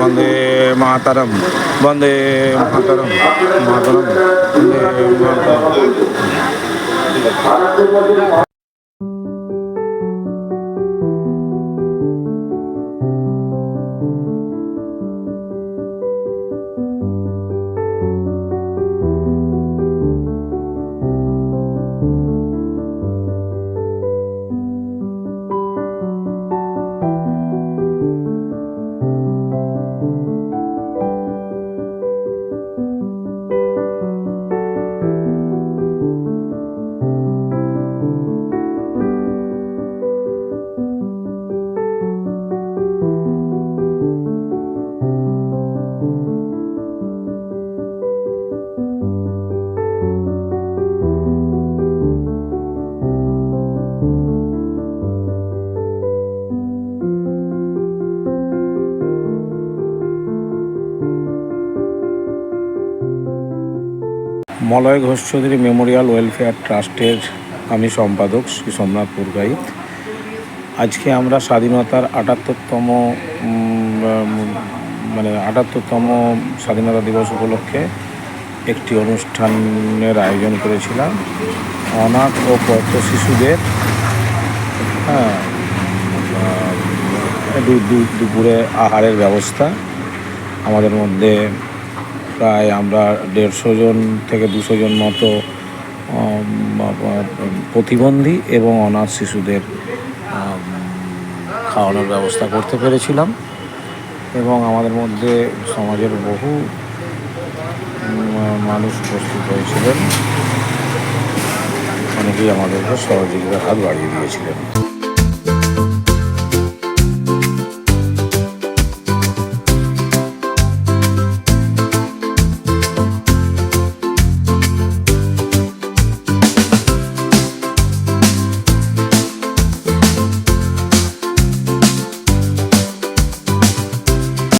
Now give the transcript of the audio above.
বন্দে মাতারম বন্দে মাতারম মাতারম বন্দে Mataram. Malay Ghosh Chowdhury memorial welfare ট্রাস্টের আমি সম্পাদক শ্রী সোমনাথ পুরকাইত আজকে আমরা স্বাধীনতার আটাত্তরতম মানে আটাত্তরতম স্বাধীনতা দিবস উপলক্ষে একটি অনুষ্ঠানের আয়োজন করেছিলাম। অনাথ ও পথ শিশুদের হ্যাঁ দুপুরে আহারের ব্যবস্থা। আমাদের মধ্যে প্রায় আমরা দেড়শো জন থেকে দুশো জন মতো প্রতিবন্ধী এবং অনাথ শিশুদের খাওয়ানোর ব্যবস্থা করতে পেরেছিলাম এবং আমাদের মধ্যে সমাজের বহু মানুষ উপস্থিত হয়েছিলেন। অনেকেই আমাদেরকে সহযোগিতার হাত বাড়িয়ে দিয়েছিলেন।